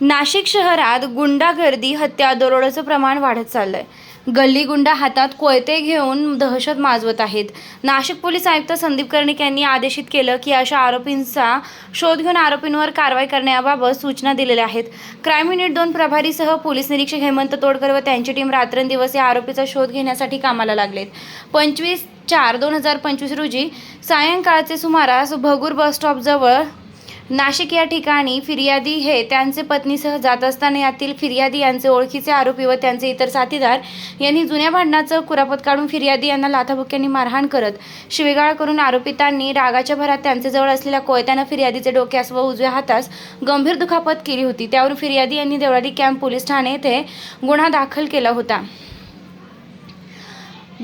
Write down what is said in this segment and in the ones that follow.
नाशिक शहरात गुंडागर्दी हत्या दरोड्याचं प्रमाण वाढत चाललंय. गल्ली गुंडा हातात कोयते घेऊन दहशत माजवत आहेत. नाशिक पोलीस आयुक्त संदीप कर्णिक यांनी आदेशित केलं की अशा आरोपींचा शोध घेऊन आरोपींवर कारवाई करण्याबाबत सूचना दिलेल्या आहेत. क्राईम युनिट दोन प्रभारीसह पोलीस निरीक्षक हेमंत तोडकर व त्यांची टीम रात्रंदिवस या आरोपीचा शोध घेण्यासाठी कामाला लागलेत. पंचवीस चार दोन हजार पंचवीस रोजी सायंकाळचे सुमारास भगूर बस स्टॉपजवळ नाशिक या ठिकाणी फिर्यादी हे त्यांचे पत्नीसह जात असताना यातील फिर्यादी यांचे ओळखीचे आरोपी व त्यांचे इतर साथीदार यांनी जुन्या भांडणाचं कुरापत काढून फिर्यादी यांना लाथाबुक्यांनी मारहाण करत शिवेगाळ करून आरोपितांनी रागाच्या भरात त्यांच्याजवळ असलेल्या कोयत्यानं फिर्यादीचे डोक्यास व उजव्या हातास गंभीर दुखापत केली होती. त्यावरून फिर्यादी यांनी देवळाली कॅम्प पोलीस ठाणे येथे गुन्हा दाखल केला होता.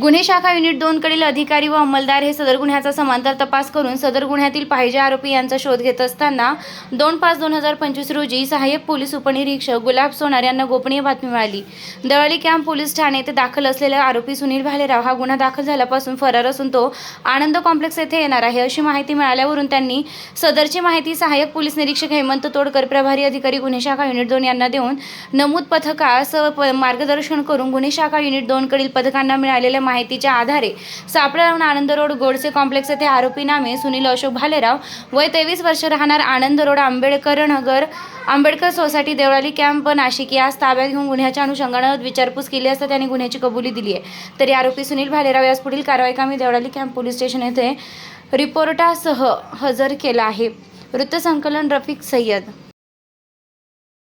गुन्हे शाखा युनिट दोन कडील अधिकारी व अंमलदार हे सदर गुन्ह्याचा समांतर तपास करून सदर गुन्ह्यातील पाहिजे आरोपी यांचा शोध घेत असताना दोन पाच दोन हजार पंचवीस रोजी सहाय्यक पोलीस उपनिरीक्षक गुलाब सोनार यांना गोपनीय बातमी मिळाली. दळाली कॅम्प पोलीस ठाणे येथे दाखल असलेला आरोपी सुनील भालेराव हा गुन्हा दाखल झाल्यापासून फरार असून तो आनंद कॉम्प्लेक्स येथे येणार आहे अशी माहिती मिळाल्यावरून त्यांनी सदरची माहिती सहाय्यक पोलीस निरीक्षक हेमंत तोडकर प्रभारी अधिकारी गुन्हे शाखा युनिट दोन यांना देऊन नमूद पथकास प- मार्गदर्शन करून गुन्हे शाखा युनिट दोन कडील पथकांना मिळालेल्या माहितीच्या आधारे सापळा राहून आनंद रोड गोडसे कॉम्प्लेक्स येथे आरोपी नामे सुनील अशोक भालेराव. वय तेवीस वर्ष राहणार Anand road Ambedkar Nagar Ambedkar society Deolali camp Nashik. यास ताब्यात घेऊन गुन्ह्याच्या अनुषंगानं विचारपूस केली असता त्यांनी गुन्ह्याची कबुली दिली आहे. तरी आरोपी सुनील भालेराव यास पुढील कारवाई कामी देवळाली कॅम्प पोलीस स्टेशन येथे रिपोर्टासह हजर केला आहे. वृत्तसंकलन रफिक सय्यद